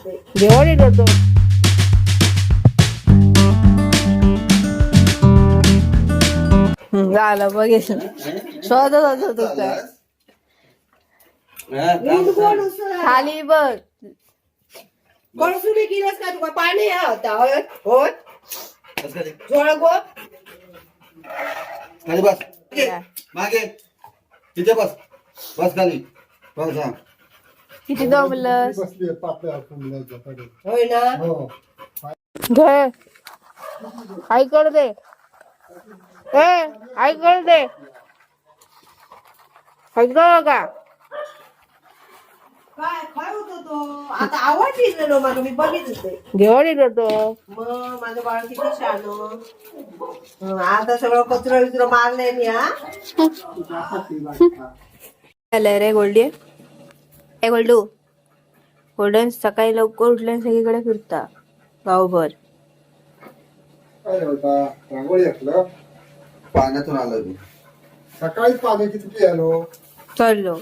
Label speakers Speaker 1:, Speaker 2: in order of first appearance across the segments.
Speaker 1: जेवण येत होतो हम्म, झालं बघितलं शोधत होतो तू काय खाली बघ
Speaker 2: कोण सुरू केलंस का तुका पाणी या होता होय होय जोळ गो
Speaker 3: खाली बस मागे तिथे बस बस खाली बस हा
Speaker 1: किती दमलंस
Speaker 4: बसली आपण.
Speaker 2: होय ना?
Speaker 4: हो.
Speaker 1: घे. आई कर दे. ए आई कर दे ऐकलं का
Speaker 2: काय काय होत तो आता आवडली ना मला मी बघित होते
Speaker 1: जेवण येत होतो
Speaker 2: मग माझं बाळ किती छान आता सगळं कचरा विचरा मारलंय मी हा.
Speaker 1: आलंय रे गोल्डी. ए गोल्डू. गोल्डन सकाळी लवकर उठल्याने सगळीकडे फिरता. गावभर.
Speaker 4: काय होता रांगोळी असलं
Speaker 3: पाण्यातून आलं मी.
Speaker 4: सकाळी पाणी किती पियालो
Speaker 1: चाललो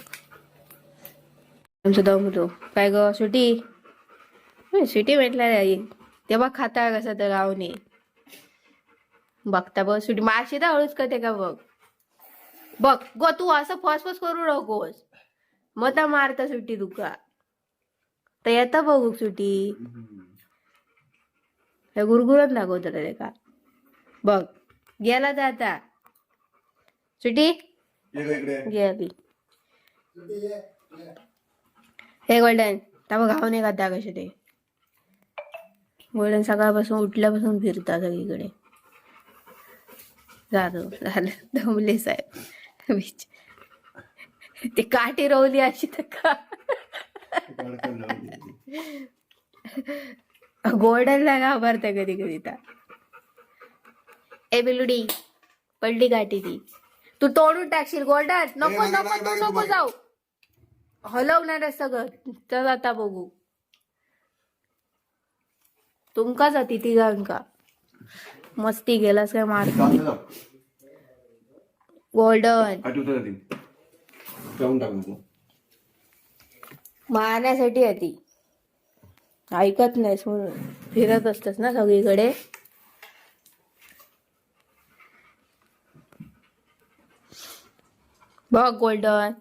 Speaker 1: आमचं दमलो काय ग सुटी होय, सुटी म्हटलं नाही. तेव्हा खाता कसं तर गावने. बघता बघ सुटी माशी तर हळूच करते का बघ? बघ गो तू असं फस फस करू नकोस. मता मारता सुटी तुका तर येता बघू सुटी हे गुरगुरत दाखवत रे का? बघ गेला तर आता. सुटी गेली हे गोल्डन त्या घाव नाही खाता कसे ते गोल्डन सकाळपासून उठल्यापासून फिरता सगळीकडे. झालं झालं दमले साहेब. बिच. ते काठी रवली अशी तर का? गोल्डनला घाबरते कधी कधी तर ए बिलुडी पडली काठी ती. तू तोडून टाकशील गोल्डन. नको नको तू नको. जाऊ. हलवणार सगळं. चल आता बघू. तुमकाच होती तिघांका मस्ती गेलास काय मार गोल्डन.
Speaker 3: जाऊन टाक नको.
Speaker 1: मारण्यासाठी होती ऐकत नाहीस म्हणून. फिरत असतेस ना सगळीकडे. बघ गोल्डन.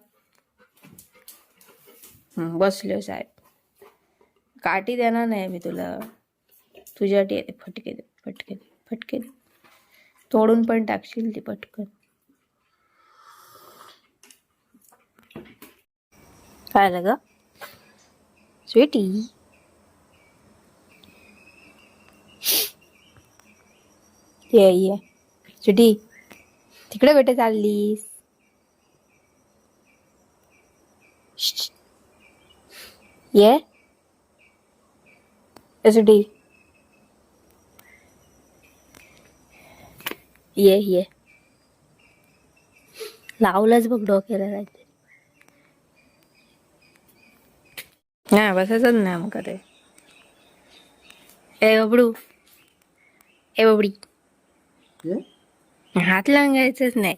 Speaker 1: बसलो साहेब. काठी देणार नाही मी तुला. तुझ्यासाठी येते फटके दे फटके दे फटके दे. तोडून पण टाकशील ती पटकन. काय झालं ग. स्वीटी. ये ये. स्वीटी तिकडे बेटे चाललीस. ये. स्वीटी. ये ये. लावलंच बघ डोक्याला राहते. बसायचंच नाही मग ते ए बबडू ए बबडी हात लागायचंच नाही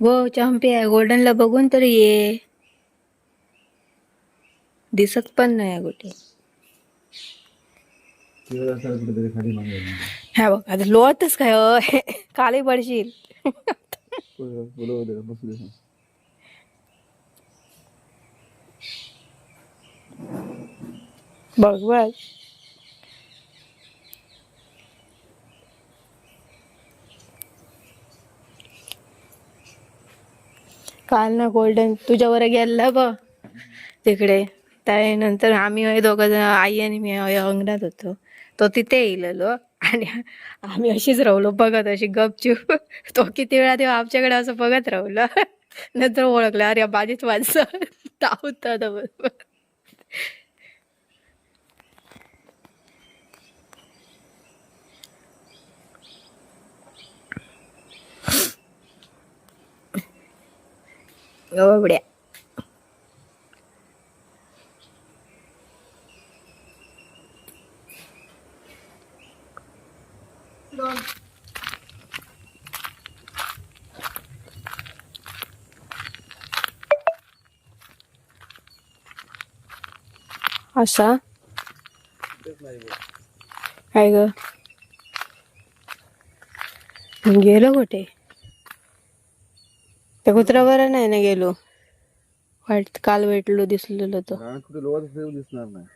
Speaker 1: गो चंपे गोल्डनला बघून तरी ये दिसत पण नाही कुठे हा बघ आता लोळतच काय खाली पडशील भगवान काल ना गोल्डन तुझ्यावर गेला ब तिकडे. त्यानंतर आम्ही दोघं जण आई आणि मी अंगणात होतो. तो तिथे येईलेलो आणि आम्ही अशीच राहलो बघत अशी गपचूप. तो किती वेळा तेव्हा आमच्याकडे असं बघत राहलो. नंतर ओळखलं अरे माझीच माणसं धावतात बरोबर. एवढ्या असा काय ग गेलो कुठे त्या कुत्र्यावर नाही ना गेलो. वाट काल भेटलो दिसलेलो तो
Speaker 3: कुठे दिसणार नाही.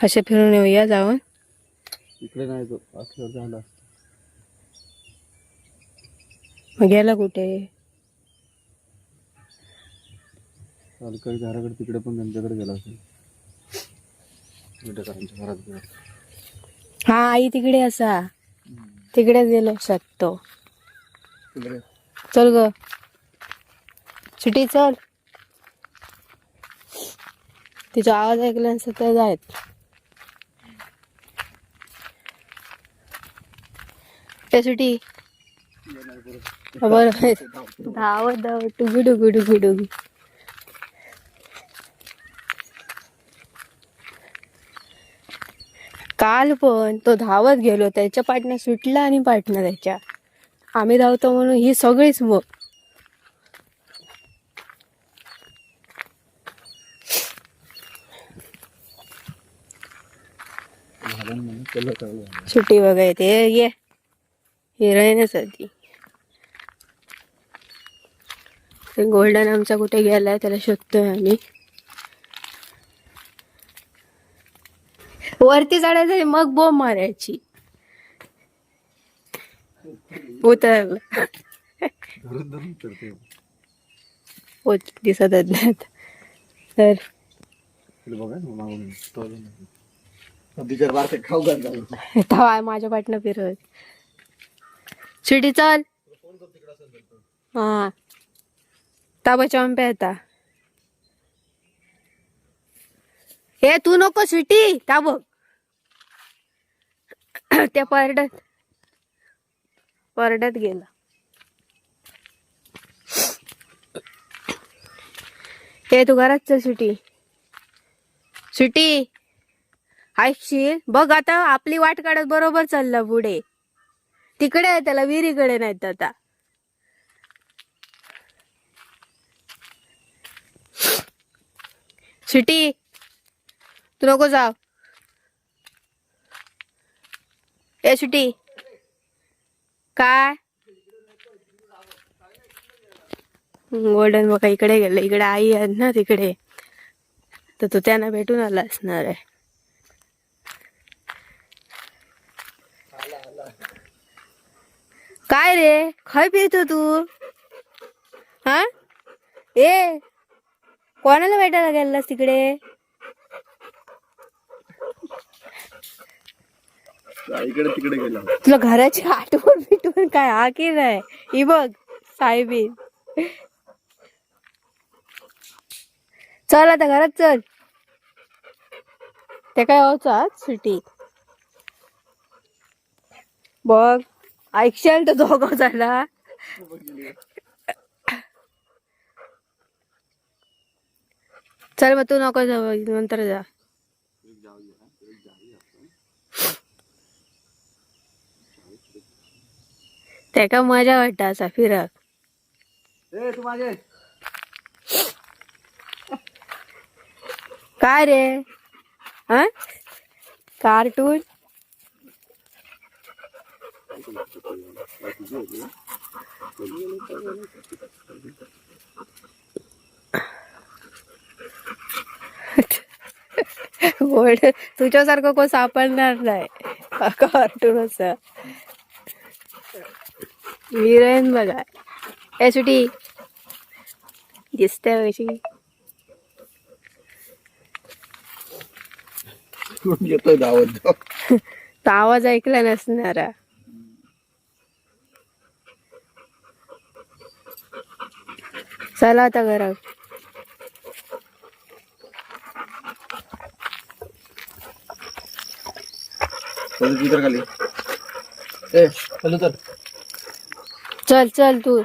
Speaker 1: असे फिरून येऊया जाऊन.
Speaker 3: इकडे नाही तो असल्यावर झाला
Speaker 1: मग गेला कुठे?
Speaker 3: काही घराकडे तिकडे पण त्यांच्याकडे गेला असेल.
Speaker 1: हा आई तिकडे असा. तिकडे गेलो असत तो.
Speaker 3: तिकडे?
Speaker 1: चल ग. सुटी चल. तिचा आवाज ऐकल्यानंतर तर जायत त्या सुटी बरोबर धावत धावत टुगू डुगू डुगू डुगू काल पण तो धावत गेलो त्याच्या पाटण्या सुटला आणि पाटणं त्याच्या. आम्ही धावतो म्हणून ही सगळीच मग सुट्टी बघायते ये. हिरोईनसाठी गोल्डन आमचा कुठे गेलाय त्याला शोधतोय आम्ही वरती चढायचं मग बोंब मारायची उतर
Speaker 3: धरून धरून करते
Speaker 1: होत दिसतच नाहीत तर
Speaker 3: तिला बघा ना मागून तो आला नाही. बिचार बारके खाऊ घाल जाऊ
Speaker 1: तवा माझ्या पाटणं फिरत शिटी चल. हा. ताबा चंप्या येता हे तू नको स्वीटी ताब. त्या परड्यात परड्यात गेला. हे तू घरात चल सुटी. सुटी. ऐकशील बघ आता आपली वाट काढत बरोबर चालला पुढे. तिकडे आहे त्याला विहिरीकडे नाहीत आता. सुटी. तू नको जाव ए सुटी. काय? गोल्डन बघा इकडे गेलं. इकडे आई आहेत ना तिकडे. तर तो त्यांना भेटून आला असणार आहे. काय रे? खय पितो तू? हा? ए कोणाला भेटायला गेलास तिकडे?
Speaker 3: इकडे तिकडे गेला.
Speaker 1: तुला घराची आठवण बिटवण काय? हा की नाही? ही बघ साहेबी चल आता घरात चल. ते काय होतं सुटी बघ ऐकशाल तर दोघं झाला चल मग तू नको जाऊ नंतर जा. त्याका मजा वाटता असा फिरक. काय रे? हा? कार्टून? तुझ्यासारखं कोण सापडणार नाही. कार्टून असं. हिरोईन बघा. ए सुटी. दिसते कशी
Speaker 3: धावत
Speaker 1: तो आवाज ऐकला नसणारा. चला आता
Speaker 3: तिकडे खाली. ए तर.
Speaker 1: चल चल तू.